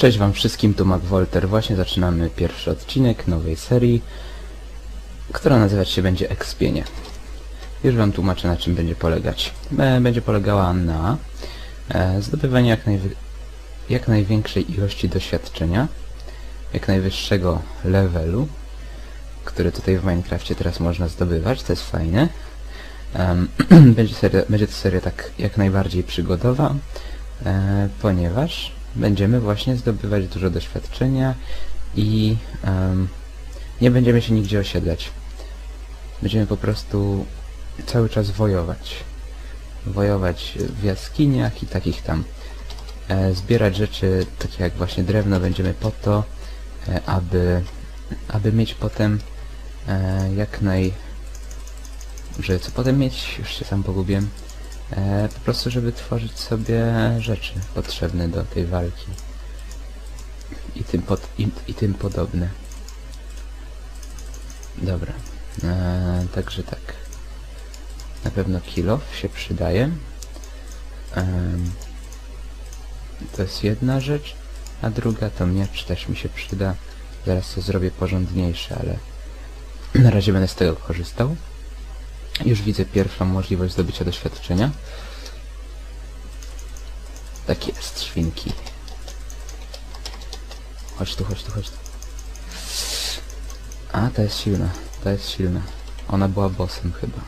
Cześć wam wszystkim, tu MacWolter. Właśnie zaczynamy pierwszy odcinek nowej serii, która nazywać się będzie Expienie. Już wam tłumaczę na czym będzie polegać. E, Będzie polegała na e, zdobywaniu jak, jak największej ilości doświadczenia, jak najwyższego levelu, który tutaj w Minecrafcie teraz można zdobywać, to jest fajne. Będzie, seria, będzie to seria tak jak najbardziej przygodowa, e, ponieważ będziemy właśnie zdobywać dużo doświadczenia i em, nie będziemy się nigdzie osiedlać. Będziemy po prostu cały czas wojować. Wojować w jaskiniach i takich tam. E, zbierać rzeczy takie jak właśnie drewno będziemy po to, e, aby, aby mieć potem e, jak naj... Że co potem mieć? Już się sam pogubiłem. E, po prostu, żeby tworzyć sobie rzeczy potrzebne do tej walki. I tym, pod, i, i tym podobne. Dobra. E, także tak. Na pewno kilof się przydaje. Em, to jest jedna rzecz. A druga to miecz też mi się przyda. Zaraz to zrobię porządniejsze, ale na razie będę z tego korzystał. Już widzę pierwszą możliwość zdobycia doświadczenia. Tak jest, świnki. Chodź tu, chodź tu, chodź tu. A, ta jest silna, ta jest silna. Ona była bossem chyba.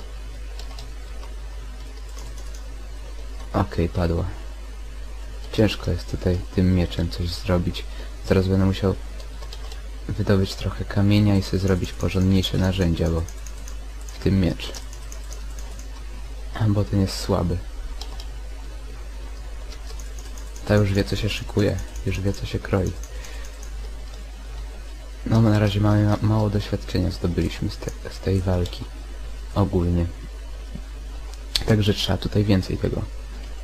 Okej, padła. Ciężko jest tutaj tym mieczem coś zrobić. Zaraz będę musiał wydobyć trochę kamienia i sobie zrobić porządniejsze narzędzia, bo w tym miecz. Bo ten jest słaby. Ta już wie co się szykuje, już wie co się kroi. No na razie mamy ma mało doświadczenia zdobyliśmy z, te z tej walki. Ogólnie. Także trzeba tutaj więcej tego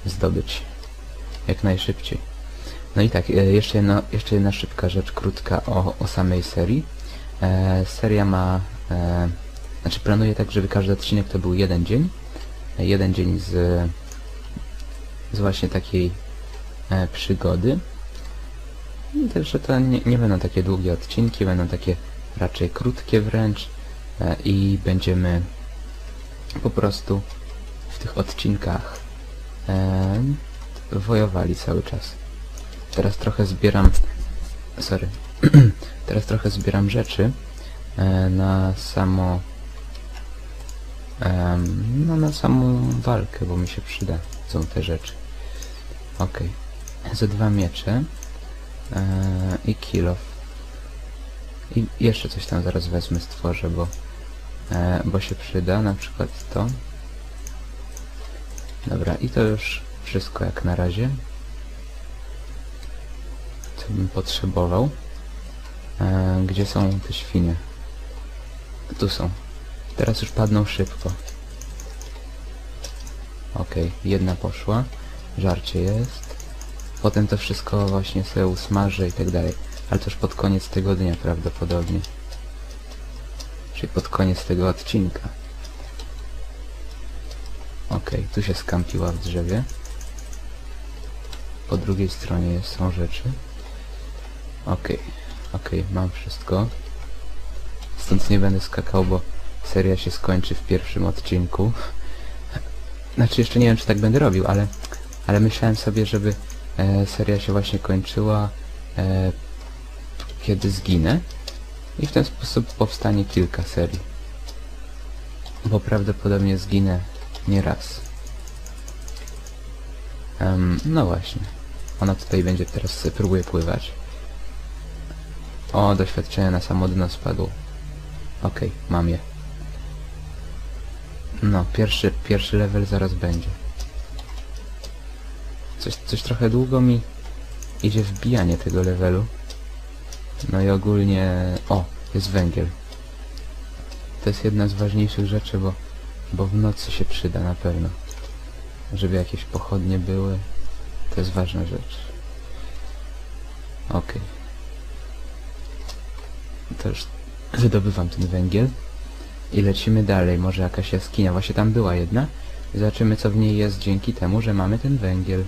zdobyć. Jak najszybciej. No i tak, e, jeszcze jedna, jeszcze jedna szybka rzecz, krótka o, o samej serii. E, seria ma... E, znaczy planuję tak, żeby każdy odcinek to był jeden dzień. Jeden dzień z, z właśnie takiej e, przygody. I Także to nie, nie będą takie długie odcinki, będą takie raczej krótkie wręcz e, i będziemy po prostu w tych odcinkach e, wojowali cały czas. Teraz trochę zbieram... Sorry. Teraz trochę zbieram rzeczy e, na samo... no na samą walkę, bo mi się przyda są te rzeczy. Okej. Ze dwa miecze e, i kilof. I jeszcze coś tam zaraz wezmę, stworzę, bo, e, bo się przyda, na przykład to. Dobra, i to już wszystko jak na razie. Co bym potrzebował. E, gdzie są te świnie? Tu są. Teraz już padną szybko. Okej, jedna poszła. Żarcie jest. Potem to wszystko właśnie sobie usmażę i tak dalej. Ale to już pod koniec tego dnia prawdopodobnie. Czyli pod koniec tego odcinka. Okej, tu się skampiła w drzewie. Po drugiej stronie są rzeczy. Okej, okej, mam wszystko. Stąd nie będę skakał, bo seria się skończy w pierwszym odcinku. Znaczy jeszcze nie wiem, czy tak będę robił, ale, ale myślałem sobie, żeby e, seria się właśnie kończyła, e, kiedy zginę. I w ten sposób powstanie kilka serii. Bo prawdopodobnie zginę nie raz. Em, no właśnie. Ona tutaj będzie teraz próbuje pływać. O, doświadczenie na samo dno spadło. Okej, mam je. No, pierwszy, pierwszy level zaraz będzie. Coś, coś trochę długo mi idzie wbijanie tego levelu. No i ogólnie... O, jest węgiel. To jest jedna z ważniejszych rzeczy, bo, bo w nocy się przyda na pewno. Żeby jakieś pochodnie były. To jest ważna rzecz. Okej. To już wydobywam ten węgiel. I lecimy dalej. Może jakaś jaskinia. Właśnie tam była jedna. Zobaczymy co w niej jest dzięki temu, że mamy ten węgiel.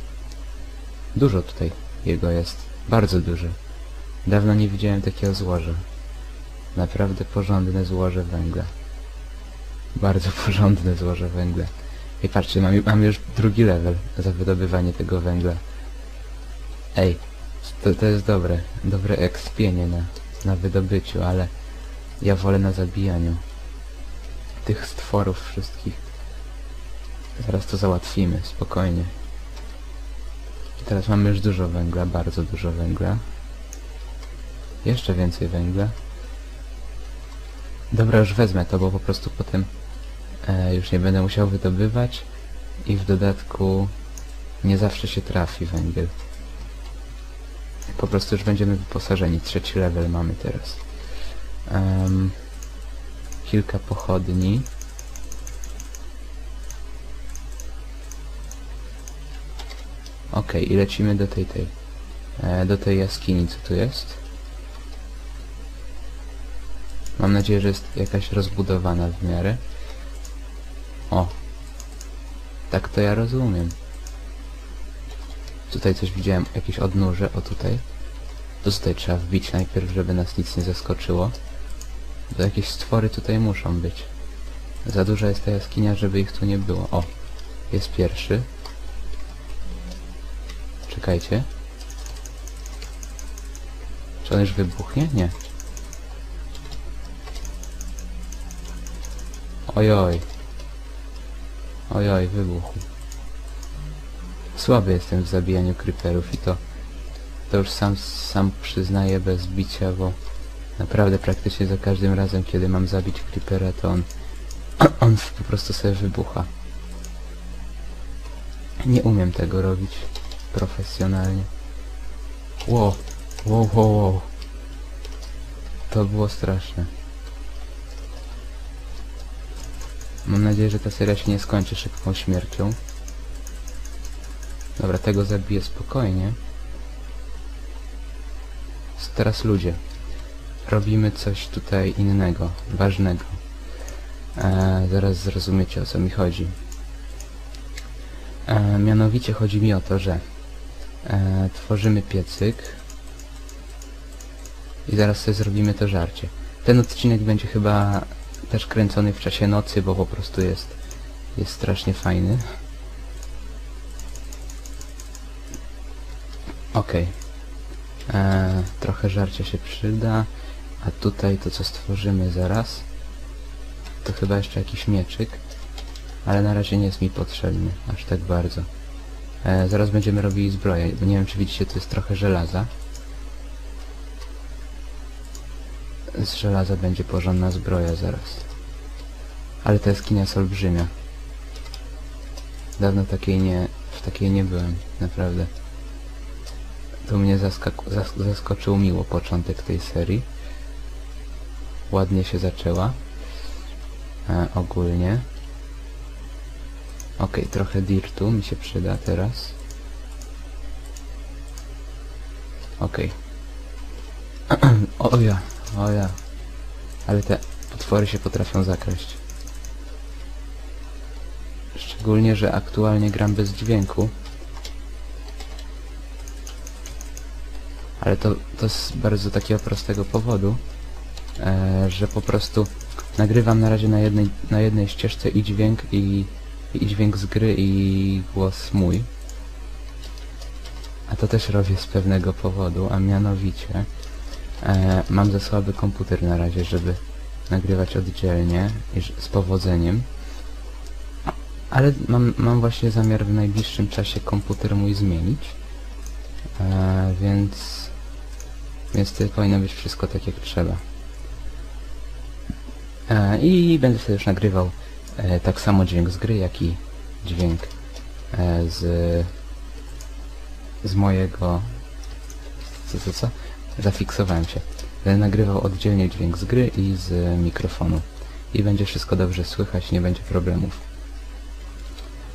Dużo tutaj jego jest. Bardzo duży. Dawno nie widziałem takiego złoża. Naprawdę porządne złoże węgla. Bardzo porządne złoże węgla. I patrzcie, mam, mam już drugi level za wydobywanie tego węgla. Ej, to, to jest dobre. Dobre ekspienie na, na wydobyciu, ale ja wolę na zabijaniu tych stworów wszystkich. Zaraz to załatwimy, spokojnie. I teraz mamy już dużo węgla, bardzo dużo węgla. Jeszcze więcej węgla. Dobra, już wezmę to, bo po prostu potem e, już nie będę musiał wydobywać i w dodatku nie zawsze się trafi węgiel. Po prostu już będziemy wyposażeni. Trzeci level mamy teraz. Em, kilka pochodni. Okej, i lecimy do tej tej. E, do tej jaskini, co tu jest. Mam nadzieję, że jest jakaś rozbudowana w miarę. O. Tak to ja rozumiem. Tutaj coś widziałem, jakieś odnóże, o tutaj. To tutaj trzeba wbić najpierw, żeby nas nic nie zaskoczyło. Bo jakieś stwory tutaj muszą być. Za duża jest ta jaskinia, żeby ich tu nie było. O, jest pierwszy. Czekajcie. Czy on już wybuchnie? Nie. Ojoj. Ojoj, wybuchł. Słaby jestem w zabijaniu creeperów i to to już sam sam przyznaję bez bicia, bo naprawdę praktycznie za każdym razem, kiedy mam zabić creepera, to on on po prostu sobie wybucha. Nie umiem tego robić profesjonalnie. Wow, wow, wow, wow. To było straszne. Mam nadzieję, że ta seria się nie skończy szybką śmiercią. Dobra, tego zabiję spokojnie. Teraz ludzie. Robimy coś tutaj innego, ważnego. E, zaraz zrozumiecie o co mi chodzi. E, mianowicie chodzi mi o to, że e, tworzymy piecyk i zaraz sobie zrobimy to żarcie. Ten odcinek będzie chyba też kręcony w czasie nocy, bo po prostu jest, jest strasznie fajny. Okej. E, Trochę żarcia się przyda. A tutaj to co stworzymy zaraz to chyba jeszcze jakiś mieczyk. Ale na razie nie jest mi potrzebny aż tak bardzo. E, zaraz będziemy robili zbroję, bo nie wiem czy widzicie, to jest trochę żelaza. Z żelaza będzie porządna zbroja zaraz. Ale ta jaskinia jest olbrzymia. Dawno takiej nie, w takiej nie byłem, naprawdę. To mnie zaskoczył miło początek tej serii. Ładnie się zaczęła. E, ogólnie. Okej, trochę dirtu mi się przyda teraz. Okej. o ja, o ja. Ale te potwory się potrafią zakraść. Szczególnie, że aktualnie gram bez dźwięku. Ale to, to z bardzo takiego prostego powodu, że po prostu nagrywam na razie na jednej, na jednej ścieżce i dźwięk i, i dźwięk z gry i głos mój. A to też robię z pewnego powodu, a mianowicie e, mam za słaby komputer na razie, żeby nagrywać oddzielnie z powodzeniem. Ale mam, mam właśnie zamiar w najbliższym czasie komputer mój zmienić. E, więc więc to powinno być wszystko tak jak trzeba. E, I będę sobie już nagrywał e, tak samo dźwięk z gry, jak i dźwięk e, z z mojego co co co? Zafiksowałem się. Będę nagrywał oddzielnie dźwięk z gry i z mikrofonu. I będzie wszystko dobrze słychać, nie będzie problemów.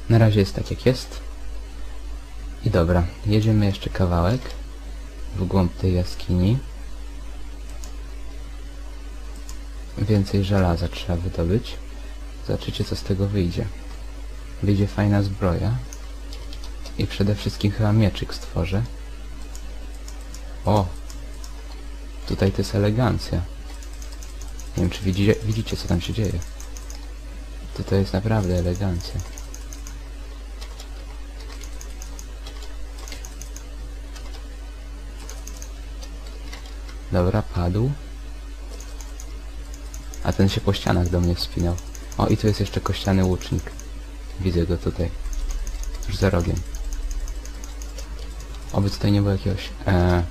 Na razie jest tak jak jest. I dobra, jedziemy jeszcze kawałek w głąb tej jaskini. Więcej żelaza trzeba wydobyć. Zobaczycie co z tego wyjdzie. Wyjdzie fajna zbroja. I przede wszystkim chyba mieczyk stworzę. O! Tutaj to jest elegancja. Nie wiem, czy widzicie, widzicie co tam się dzieje. To to jest naprawdę elegancja. Dobra, padł. A ten się po ścianach do mnie wspinał. O, i tu jest jeszcze kościany łucznik. Widzę go tutaj. Już za rogiem. Oby tutaj nie było jakiegoś... E,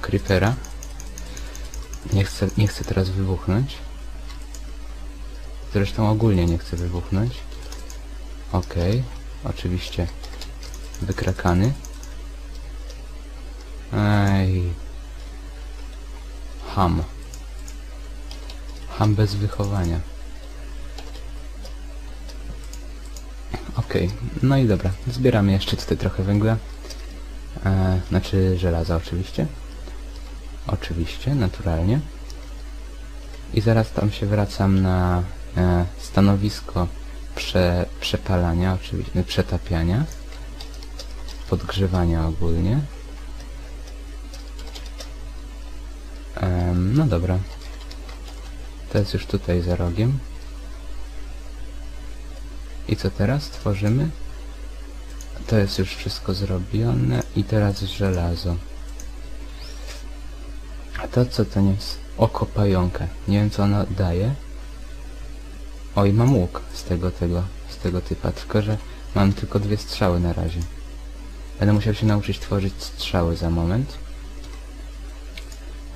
creepera. Nie chcę, nie chcę teraz wybuchnąć. Zresztą ogólnie nie chcę wybuchnąć. Okej. Oczywiście. Wykrakany. Ej. Ham. Ham bez wychowania. Okej, no i dobra. Zbieramy jeszcze tutaj trochę węgla. E, znaczy żelaza oczywiście. Oczywiście, naturalnie. I zaraz tam się wracam na e, stanowisko prze, przepalania, oczywiście, przetapiania. Podgrzewania ogólnie. Em, no dobra. To jest już tutaj za rogiem. I co teraz? Tworzymy. To jest już wszystko zrobione i teraz żelazo. A to co to nie jest? Oko pająka. Nie wiem co ono daje. Oj, mam łuk z tego, tego, z tego typa, tylko że mam tylko dwie strzały na razie. Będę musiał się nauczyć tworzyć strzały za moment.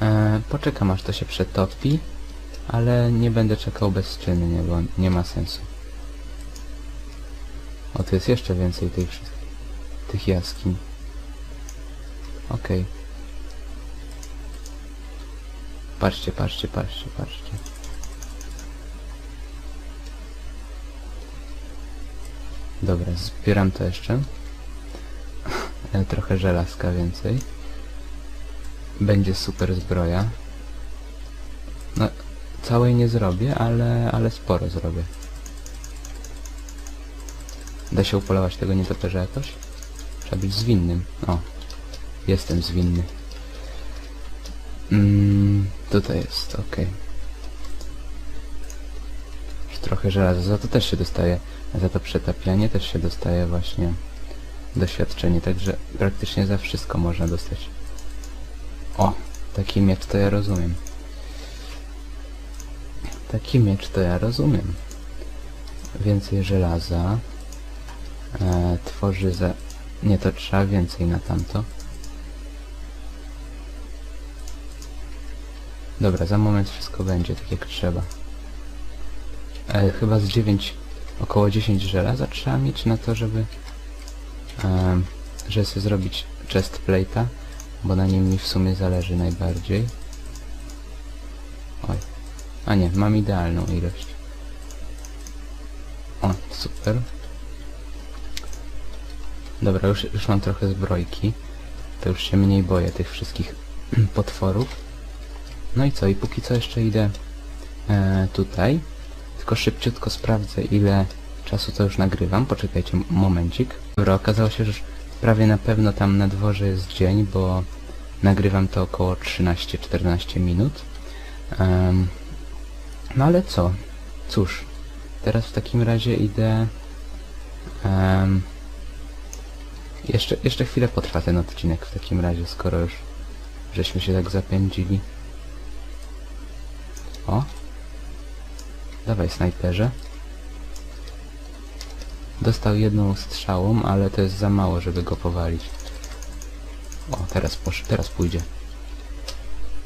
Eee, poczekam aż to się przetopi, ale nie będę czekał bezczynnie, bo nie ma sensu. O, tu jest jeszcze więcej tych wszystkich, tych jaskiń. Okej. Patrzcie, patrzcie, patrzcie, patrzcie. Dobra, zbieram to jeszcze. E, Trochę żelazka więcej. Będzie super zbroja. No, całej nie zrobię, ale, ale sporo zrobię. Da się upolować tego nietoperza jakoś? Trzeba być zwinnym. O, jestem zwinny. Mm, tutaj jest, okej. Już trochę żelaza, za to też się dostaje, za to przetapianie też się dostaje właśnie doświadczenie, także praktycznie za wszystko można dostać. O, taki miecz to ja rozumiem. Taki miecz to ja rozumiem. Więcej żelaza. E, tworzy za... Nie, to trzeba więcej na tamto. Dobra, za moment wszystko będzie tak jak trzeba. E, chyba z 9, około 10 żelaza trzeba mieć na to, żeby... E, żeby sobie zrobić chest plate'a, bo na nim mi w sumie zależy najbardziej. A nie, mam idealną ilość. O, super. Dobra, już, już mam trochę zbrojki. To już się mniej boję tych wszystkich potworów. No i co? I póki co jeszcze idę e, tutaj. Tylko szybciutko sprawdzę ile czasu to już nagrywam. Poczekajcie momencik. Dobra, okazało się, że prawie na pewno tam na dworze jest dzień, bo nagrywam to około 13-14 minut. Em, no ale co? Cóż, teraz w takim razie idę... em, jeszcze, jeszcze chwilę potrwa ten odcinek w takim razie, skoro już żeśmy się tak zapędzili. O! Dawaj, snajperze. Dostał jedną strzałą, ale to jest za mało, żeby go powalić. O, teraz posz... teraz pójdzie.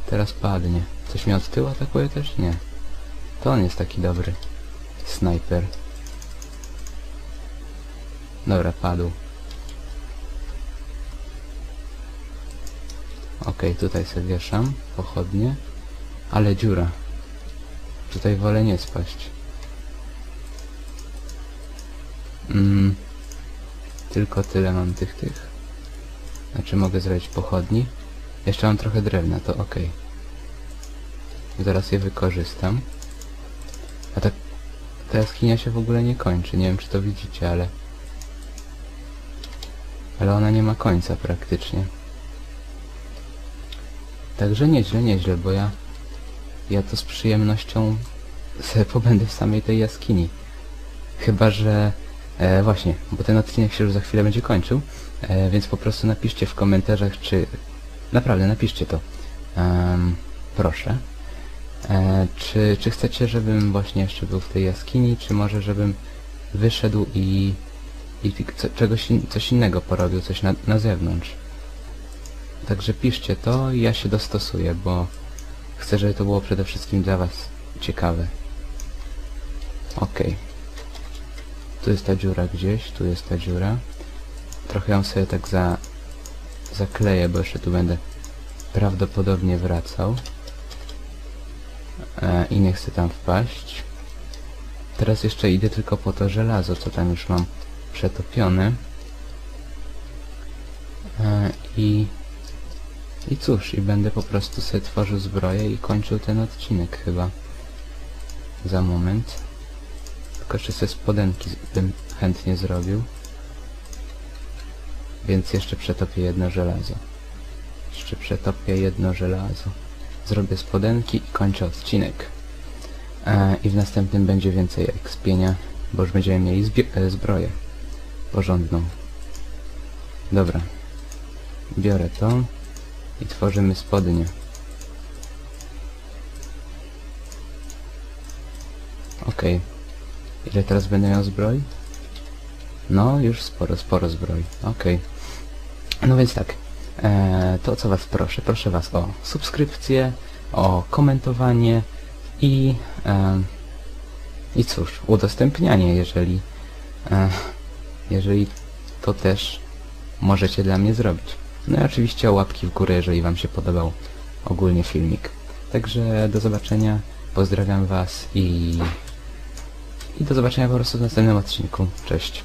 Teraz padnie. Coś mnie od tyłu atakuje też? Nie. To on jest taki dobry. Snajper. Dobra, padł. Okej, tutaj sobie wieszam pochodnie. Ale dziura. Tutaj wolę nie spaść. Mm, tylko tyle mam tych tych. Znaczy mogę zrobić pochodni. Jeszcze mam trochę drewna, to okej. Zaraz je wykorzystam. A tak ta jaskinia się w ogóle nie kończy. Nie wiem czy to widzicie, ale... Ale ona nie ma końca praktycznie. Także nieźle, nieźle, bo ja... Ja to z przyjemnością sobie pobędę w samej tej jaskini. Chyba, że... E, właśnie, bo ten odcinek się już za chwilę będzie kończył, e, więc po prostu napiszcie w komentarzach, czy... Naprawdę, napiszcie to. Em, proszę. E, czy, czy chcecie, żebym właśnie jeszcze był w tej jaskini, czy może żebym wyszedł i, i co, czegoś in, coś innego porobił, coś na, na zewnątrz. Także piszcie to i ja się dostosuję, bo chcę, żeby to było przede wszystkim dla was ciekawe. Okej. Tu jest ta dziura gdzieś, tu jest ta dziura. Trochę ją sobie tak za, zakleję, bo jeszcze tu będę prawdopodobnie wracał. E, I nie chcę tam wpaść. Teraz jeszcze idę tylko po to żelazo, co tam już mam przetopione. E, I... I cóż, i będę po prostu sobie tworzył zbroję i kończył ten odcinek chyba. Za moment. Tylko jeszcze sobie spodenki bym chętnie zrobił. Więc jeszcze przetopię jedno żelazo. Jeszcze przetopię jedno żelazo. Zrobię spodenki i kończę odcinek. E, I w następnym będzie więcej ekspienia, bo już będziemy mieli e, zbroję porządną. Dobra. Biorę to i tworzymy spodnie. Okej. Ile teraz będę miał zbroi? No, już sporo, sporo zbroi. Okej. No więc tak. E, to co was proszę, proszę was o subskrypcję, o komentowanie i e, i cóż, udostępnianie, jeżeli e, jeżeli to też możecie dla mnie zrobić. No i oczywiście o łapki w górę, jeżeli wam się podobał ogólnie filmik. Także do zobaczenia, pozdrawiam was i i do zobaczenia po prostu w następnym odcinku. Cześć.